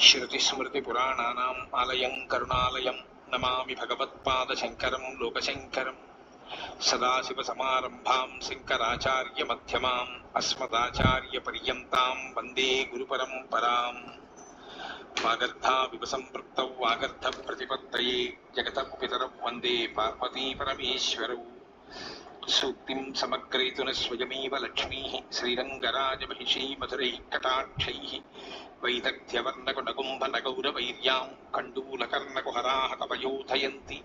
శృతిస్మృతిపురాణానాం ఆలయం కరుణాలయం నమామి భగవత్పాదశంకరం లోకశంకరం సదాశివసమారంభాం శంకరాచార్యమ్యమాం అస్మదాచార్యపర్యంతం వందే గురుపరంపరాం వాగర్ధావివ సంపృక్తౌ వాగర్ధ ప్రతిపత్తయే జగత పితరౌ వందే పార్వతీపరమేశ్వరౌ సూక్తిం సమగ్రయతున స్వయమేవ లక్ష్మీ శ్రీరంగరాజమహిషీ మధురైः కటాక్షైः వైదగ్ధ్యవర్ణకునగుంభనగౌరవైర్యాం కండూలకర్ణకుహరాహ కవయోధయంతి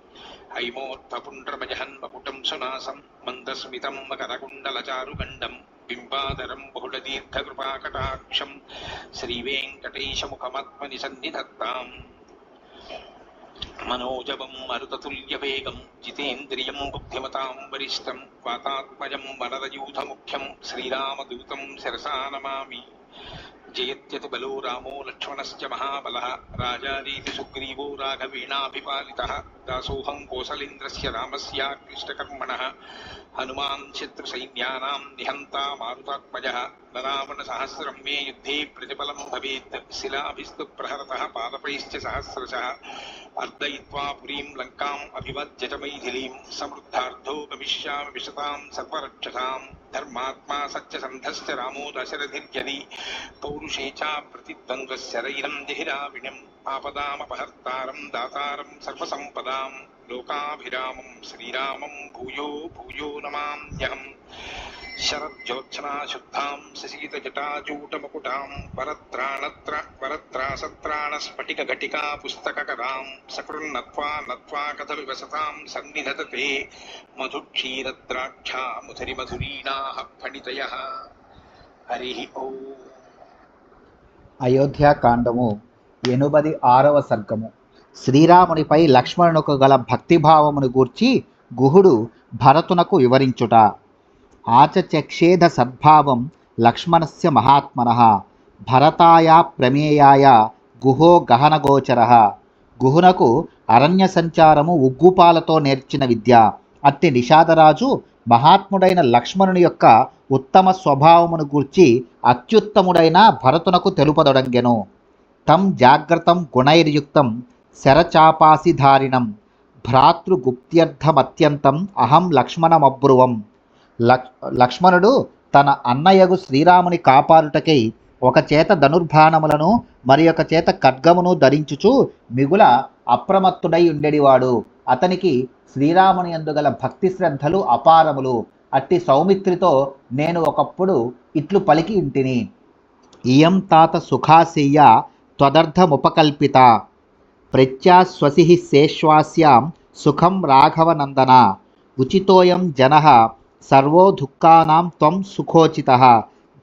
హైమోత్పపుండ్రమజహన్మకుటం సునాసం మందస్మితం మకరకుండలచారుగండం బింబాదరం బహుళదీర్ఘకృపాకటాక్షం శ్రీవేంకటేశముఖమాత్మని సన్నిధత్తాం మనోజవం మరుతతుల్యవేగం జితేంద్రియం బుద్ధిమతాం వరిష్టం వాతాత్మజం వరదయూథముఖ్యం శ్రీరామదూతం శిరసా నమామి जयत्यत बलो रामो लक्ष्मणस्य महाबलः। राजारीति सुग्रीवो राघवेणाभिपालितः। दासोऽहं कोसलेन्द्रस्य रामस्याक्लिष्टकर्मणः हनुमान् शत्रुसैन्यानां निहन्ता मारुतात्मजः। नरावणसहस्रं मे युद्धे प्रतिफलं भवेत्। शिलाभिस्तु प्रहरतः पादपैश्च सहस्रशः। अर्दयित्वा पुरीं लङ्काम् अभिवद्यत मैथिलीं समृद्धार्थो गमिष्यामि विशतां सर्वरक्षसाम्। ధర్మాత్మా సత్యసంధశ్చ రామో దశరథిర్యది పౌరుషే చ ప్రతిద్వంద్వశరైరం జహిరావిణం ఆపదామపహర్తారం దాతారం సర్వసంపదాం లోకాభిరామం శ్రీరామం భూయో భూయో నమామ్యహం. శరజ్యోత్సనా శుద్ధాం శశీతజటాజూటముకుటాం వరత్రాణత్ర వరత్రాసత్రాణ స్ఫటిక ఘటికా పుస్తకకరాం సకృన్నత్వా నత్వా కథ వివసతాం సన్నిధతతే మధుక్షీరద్రాక్షా ముధురి మధురీణాః ఫణితయ. హరి ఓం. అయోధ్యాకాండము ఎనుబది ఆరవ సర్గము. శ్రీరామునిపై లక్ష్మణునకు గల భక్తిభావమును గూర్చి గుహుడు భరతునకు వివరించుట. ఆచచక్షేధ సద్భావం లక్ష్మణస్య మహాత్మన. భరతాయ ప్రమేయాయ గుహో గహనగోచర గుహునకు అరణ్య సంచారము ఉగ్గుపాలతో నేర్చిన విద్య. అట్టి నిషాదరాజు మహాత్ముడైన లక్ష్మణుని యొక్క ఉత్తమ స్వభావమును గూర్చి అత్యుత్తముడైన భరతునకు తెలుపదొడంగెను. తం జాగ్రత్తం గుణైర్యుక్తం శరచాపాసిధారిణం. భ్రాతృగుప్త్యర్థమత్యంతం అహం లక్ష్మణమబ్రువం. లక్ష్మణుడు తన అన్నయ్యగు శ్రీరాముని కాపాడుటకై ఒక చేత ధనుర్బాణములను మరి ఒక చేత ఖడ్గమును ధరించుచు మిగుల అప్రమత్తుడై ఉండేడివాడు. అతనికి శ్రీరాముని అందుగల భక్తి శ్రద్ధలు అపారములు. అట్టి సౌమిత్రితో నేను ఒకప్పుడు ఇట్లు పలికి ఇంటిని. ఇయం తాత సుఖాశయ్య త్వదర్థముపకల్పిత. ప్రత్యాశ్వసి సేశ్వాస్యాం సుఖం రాఘవనందన ఉచితోయం జన సర్వో దుఃఖానాం త్వం సుఖోచిత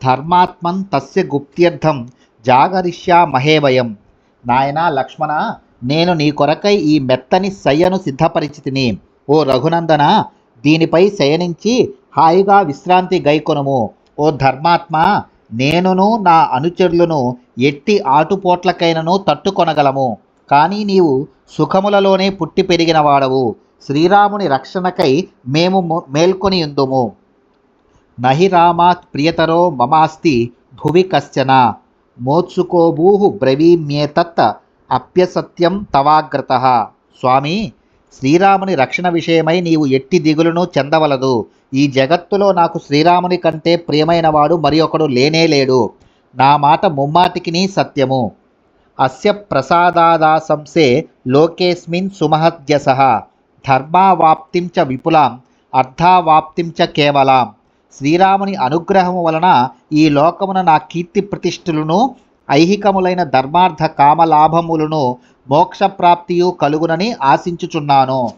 ధర్మాత్మన్ తస్య గుప్త్యర్థం జాగరిష్యామహే వయం. నాయనా లక్ష్మణ నేను నీ కొరకై ఈ మెత్తని శయ్యను సిద్ధపరిచితిని. ఓ రఘునందన దీనిపై శయనించి హాయిగా విశ్రాంతి గైకొనుము. ఓ ధర్మాత్మ నేనును నా అనుచరులను ఎట్టి ఆటుపోట్లకైనను తట్టుకొనగలము. కానీ నీవు సుఖములలోనే పుట్టి పెరిగిన వాడవు. శ్రీరాముని రక్షణకై మేము మేల్కొని ఉందుము. నహి రామాత్ ప్రియతరో మమాస్తి భువి కశ్చన. మోత్సుకోభూహు బ్రవీమ్యేతత్ అప్యసత్యం తవాగ్రత. స్వామి శ్రీరాముని రక్షణ విషయమై నీవు ఎట్టి దిగులను చెందవలదు. ఈ జగత్తులో నాకు శ్రీరాముని కంటే ప్రియమైనవాడు మరి ఒకడు లేనే లేడు. నా మాట ముమ్మాటికిని సత్యము. అస్య ప్రసాదాదాశంసే లోకేస్మిన్ సుమహద్యస. ధర్మావాప్తిం చ విపులాం అర్థావాప్తిం చ కేవలాం. శ్రీరాముని అనుగ్రహము వలన ఈ లోకమున నా కీర్తి ప్రతిష్ఠులను ఐహికములైన ధర్మార్థ కామలాభములను మోక్షప్రాప్తియు కలుగునని ఆశించుచున్నాను.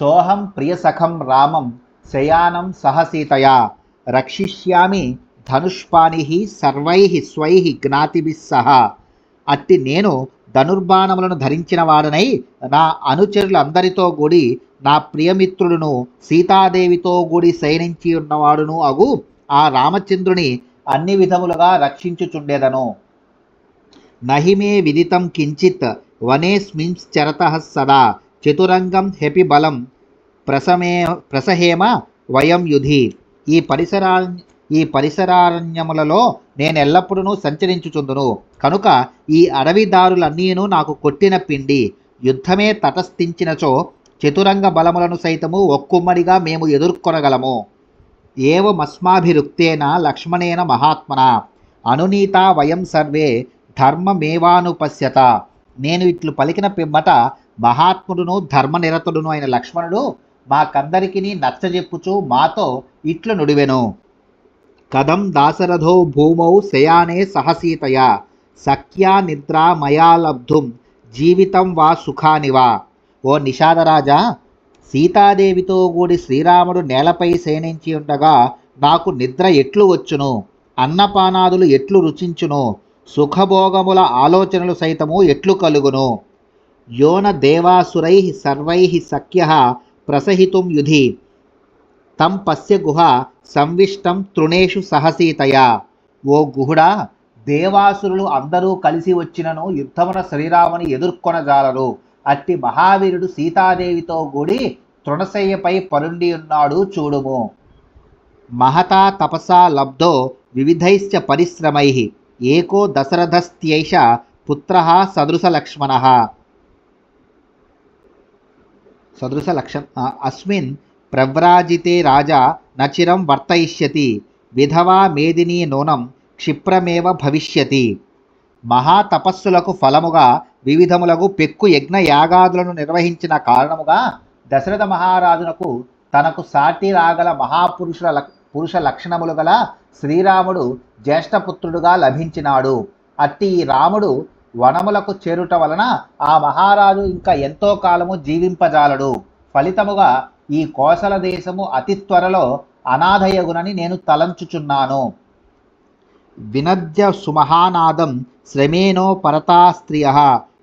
సోహం ప్రియసఖం రామం శయానం సహసీతయా. రక్షిష్యామి ధనుష్పాణి సర్వై స్వై జ్ఞాతిభిः సహ. అట్టి నేను ధనుర్బాణములను ధరించిన వాడనై నా అనుచరులందరితో కూడి నా ప్రియమిత్రులను సీతాదేవితో కూడి శయనించి ఉన్నవాడును అగు ఆ రామచంద్రుని అన్ని విధములుగా రక్షించుచుండెదను. నహిమే విదితం కించిత్ వనేస్మింశ్చరత సదా చతురంగం హెపి బలం ప్రసమే ప్రసహేమ వయం యుధి. ఈ పరిసరా ఈ పరిసరారణ్యములలో నేను ఎల్లప్పుడూ సంచరించుచుందును. కనుక ఈ అడవిదారులన్నీను నాకు కొట్టిన పిండి యుద్ధమే తటస్థించినచో చతురంగ బలములను సైతము ఒక్కుమ్మడిగా మేము ఎదుర్కొనగలము. ఏవమస్మాభిరుక్తేన లక్ష్మణేన మహాత్మన. అనునీత వయం సర్వే ధర్మమేవానుపశ్యత. నేను ఇట్లు పలికిన పిమ్మట మహాత్ముడును ధర్మనిరతుడును అయిన లక్ష్మణుడు మాకందరికీ నచ్చజెప్పుచు మాతో ఇట్లు నుడివెను. కథం దాశరథో భూమౌ శయానే సహసీతయ. సఖ్యా నిద్రా మయా లబ్ధుం. జీవితం వా సుఖానివా ఓ నిషాదరాజా సీతాదేవితో కూడి శ్రీరాముడు నేలపై సేనించి ఉండగా నాకు నిద్ర ఎట్లు వచ్చును? అన్నపానాదులు ఎట్లు రుచించును? సుఖభోగముల ఆలోచనలు సైతము ఎట్లు కలుగును? యోన దేవాసురై సర్వై సఖ్య ప్రసహితుం యుధి. తం పస్య గుహ సంవిష్టం తృణేషు సహసీతయా. ఓ గుహుడా దేవాసురులు అందరూ కలిసి వచ్చినను యుద్ధమున శ్రీరాముని ఎదుర్కొనజాలరు అట్టి మహావీరుడు సీతాదేవితో కూడి తృణశయ్యపై పరుండి ఉన్నాడు చూడుము. మహతా తపసా లబ్ధో వివిధైశ్చ పరిశ్రమై. ఏకో దశరథస్త్యైష పుత్ర సదృశలక్ష్మణ. సదృశలక్ష అస్మిన్ ప్రవ్రాజితే రాజా నచిరం వర్తయిష్యతి విధవా మేదినీ నూనం క్షిప్రమేవ భవిష్యతి. మహాతపస్సులకు ఫలముగా వివిధములకు పెక్కు యజ్ఞ యాగాదులను నిర్వహించిన కారణముగా దశరథ మహారాజునకు తనకు సాటి రాగల మహాపురుషుల పురుష లక్షణములు గల శ్రీరాముడు జ్యేష్ఠపుత్రుడుగా లభించినాడు. అట్టి ఈ రాముడు వనములకు చేరుట వలన ఆ మహారాజు ఇంకా ఎంతో కాలము జీవింపజాలడు. ఫలితముగా ఈ కోసల దేశము అతి త్వరలో అనాథయగునని నేను తలంచుచున్నాను. వినద్య సుమహానాదం శ్రమేణో పరతా స్త్రియ.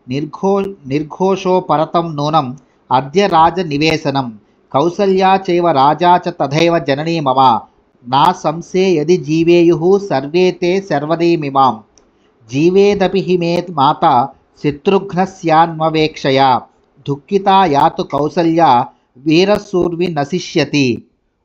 నిర్ఘో నిర్ఘోషో పరతం నూనం అద్య రాజ నివేశనం. కౌసల్యా చైవ రాజా చ తథైవ జననీ మమ. నా సంసే యది జీవేయు సర్వే తే సర్వదీమిమాం జీవేదపి హి మే మాత శత్రుఘ్నస్యాన్వవేక్షయా. దుఃఖితా యాతు కౌసల్య వీరసూర్వి నశిష్యతి.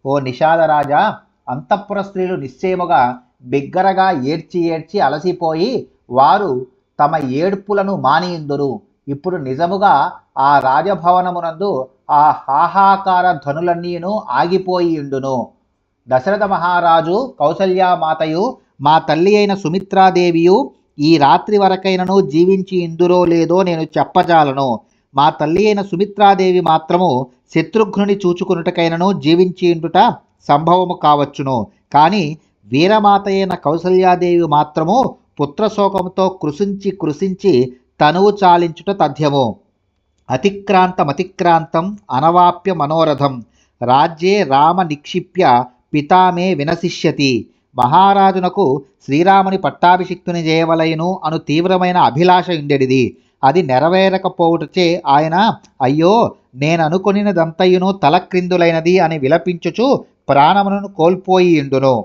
ఓ నిషాదరాజా అంతఃపుర స్త్రీలు నిశ్చయముగా బిగ్గరగా ఏడ్చి ఏడ్చి అలసిపోయి వారు తమ ఏడ్పులను మానియుందురు. ఇప్పుడు నిజముగా ఆ రాజభవనమునందు ఆ హాహాకార ధ్వనులన్నీను ఆగిపోయియుండును. దశరథ మహారాజు కౌసల్యామాతయు మా తల్లి అయిన సుమిత్రాదేవియు ఈ రాత్రి వరకైనను జీవించి ఇందురో లేదో నేను చెప్పజాలను. మా తల్లి అయిన సుమిత్రాదేవి మాత్రము శత్రుఘ్నుని చూచుకున్నటకైనను జీవించిండుట సంభవము కావచ్చును. కానీ వీరమాత అయిన కౌసల్యాదేవి మాత్రము పుత్రశోకంతో కృషించి కృషించి తనువు చాలించుట తథ్యము. అతిక్రాంతమతిక్రాంతం అనవాప్య మనోరథం. రాజ్యే రామ నిక్షిప్య పితామే వినశిష్యతి. మహారాజునకు శ్రీరాముని పట్టాభిషిక్తుని చేయవలయను అను తీవ్రమైన అభిలాష ఉండెడిది అది నెరవేరకపోవుటచే ఆయన అయ్యో నేననుకొనినదంతయును తలక్రిందులైనది అని విలపించుచు ప్రాణమును కోల్పోయిండును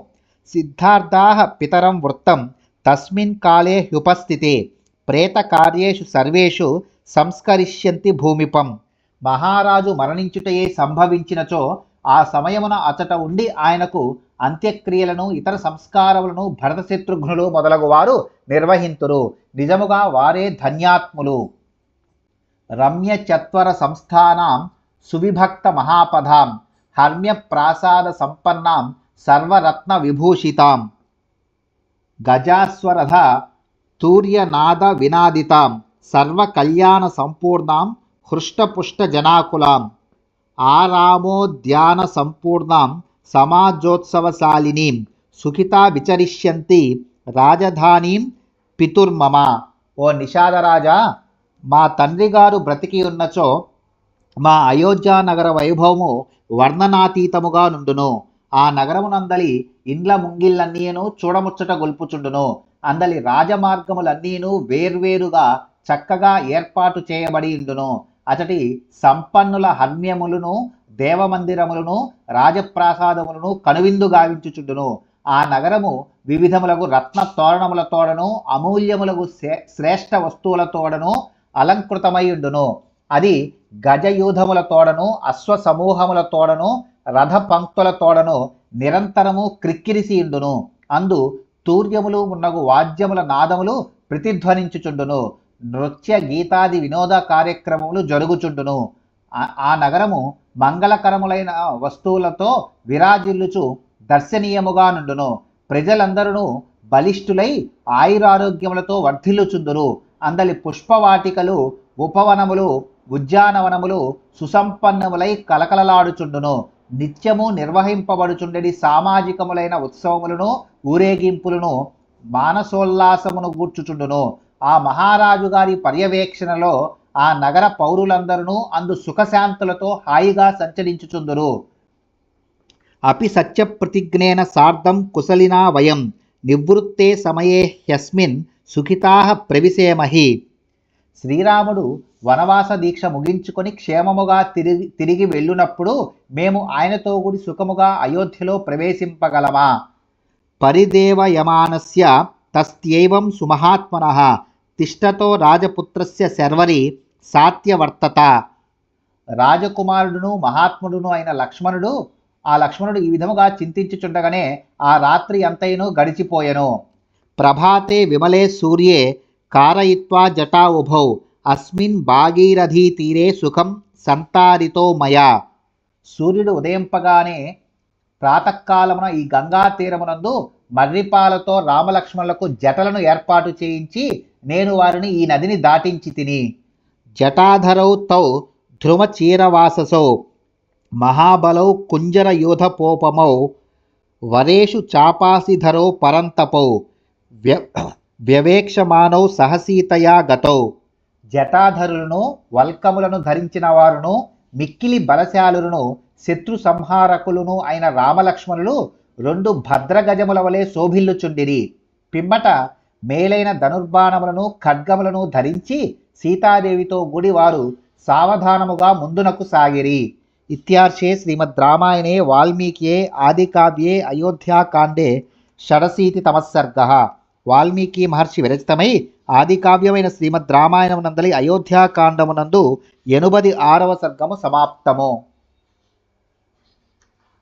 సిద్ధార్థా పితరం వృత్తం. తస్మిన్ కాలే హ్యుపస్థితే. ప్రేతకార్యేషు సర్వేషు సంస్కరిష్యంతి భూమిపం. మహారాజు మరణించుటయే సంభవించినచో ఆ సమయమున అచట ఉండి ఆయనకు అంత్యక్రియలను ఇతర సంస్కారములను భరతశత్రుఘ్నులు మొదలగు వారు నిర్వహింతురు. నిజముగా వారే ధన్యాత్ములు. రమ్య చత్వర సంస్థానాం సువిభక్త మహాపదాం. హర్మ్య ప్రాసాద సంపన్నాం సర్వరత్న విభూషితాం. గజాస్వరథ తూర్యనాద వినాదితాం. సర్వకళ్యాణ సంపూర్ణాం హృష్టపుష్ట జనాకులాం. ఆరామోద్యాన సంపూర్ణాం సమాజోత్సవశాలినీం సుఖితా విచరిష్యంతి రాజధానీం పితుర్మమ. ఓ నిషాదరాజా మా తండ్రి గారు బ్రతికి ఉన్నచో మా అయోధ్య నగర వైభవము వర్ణనాతీతముగా నుండును. ఆ నగరమునందలి ఇండ్ల ముంగిళ్ళన్నీను చూడముచ్చట గొల్పుచుండును. అందలి రాజమార్గములన్నీను వేర్వేరుగా చక్కగా ఏర్పాటు చేయబడి ఉండును అతడి సంపన్నుల హర్మ్యములను దేవమందిరములను రాజప్రాసాదములను కనువిందు గావించుచుండును. ఆ నగరము వివిధములకు రత్న తోరణములతోడను అమూల్యములకు శ్రే- శ్రేష్ఠ వస్తువులతోడను అలంకృతమైయుండును అది గజయూధములతోడను అశ్వ సమూహములతోడను రథ పంక్తులతోడను నిరంతరము క్రిక్కిరిసియుండును. అందు తూర్యములు మున్నగు వాద్యముల నాదములు ప్రతిధ్వనించుచుండును. నృత్య గీతాది వినోద కార్యక్రమములు జరుగుచుండును. ఆ- నగరము మంగళకరములైన వస్తువులతో విరాజిల్లుచు దర్శనీయముగా నుండును. ప్రజలందరూ బలిష్ఠులై ఆయురారోగ్యములతో వర్ధిల్లుచుందురు. అందలి పుష్పవాటికలు ఉపవనములు ఉద్యానవనములు సుసంపన్నములై కలకలలాడుచుండును. నిత్యము నిర్వహింపబడుచుండెడి సామాజికములైన ఉత్సవములను ఊరేగింపులను మానసోల్లాసమును గూర్చుచుండును. ఆ మహారాజు గారి పర్యవేక్షణలో ఆ నగర పౌరులందరూ అందు సుఖశాంతులతో హాయిగా సంచరించుచుందురు. అపి సత్యప్రతిజ్ఞేన సార్ధం కుశలినా వయం నివృత్తే సమయే హ్యస్మిన్ సుఖితా ప్రవిశేమహి. శ్రీరాముడు వనవాస దీక్ష ముగించుకొని క్షేమముగా తిరిగి తిరిగి వెళ్ళునప్పుడు మేము ఆయనతో కూడి సుఖముగా అయోధ్యలో ప్రవేశింపగలమా? పరిదేవయమానస్య తస్త్యైవం సుమహాత్మన. తిష్టతో రాజపుత్రస్య శర్వరి సాత్యవర్తత. రాజకుమారుడును మహాత్ముడును అయిన లక్ష్మణుడు ఆ లక్ష్మణుడు ఈ విధముగా చింతించుచుండగానే ఆ రాత్రి అంతయును గడిచిపోయెను. ప్రభాతే విమలే సూర్యే కారయిత్వా జటా ఉభౌ అస్మిన్ భాగీరథీ తీరే సుఖం సంతారితో మయా. సూర్యుడు ఉదయంపగానే ప్రాతకాలమున ఈ గంగా తీరమునందు మర్రిపాలతో రామలక్ష్మణులకు జటలను ఏర్పాటు చేయించి నేను వారిని ఈ నదిని దాటించి తిని జటాధరౌ తౌ ధ్రుమచీరవాససౌ మహాబలౌ కుంజరయూధపోపమౌ వరేషు చాపాసిధరౌ పరంతపౌ వ్య వ్యవేక్షమానౌ సహసీతయా గతౌ. జటాధరులను వల్కములను ధరించిన వారును మిక్కిలి బలశాలులను శత్రు సంహారకులను అయిన రామలక్ష్మణులు రెండు భద్రగజముల వలె శోభిల్లుచుండిరి. పిమ్మట మేలైన ధనుర్బాణములను ఖడ్గములను ధరించి సీతాదేవితో గుడి వారు సావధానముగా ముందునకు సాగిరి. ఇత్యార్షే శ్రీమద్ రామాయణే వాల్మీకియే ఆదికావ్యే అయోధ్యాకాండే షడశీతి తమస్సర్గ. వాల్మీకి మహర్షి విరచితమై ఆదికావ్యమైన శ్రీమద్ రామాయణమునందలి అయోధ్యాకాండమునందు ఎనుబది ఆరవ సర్గము సమాప్తము.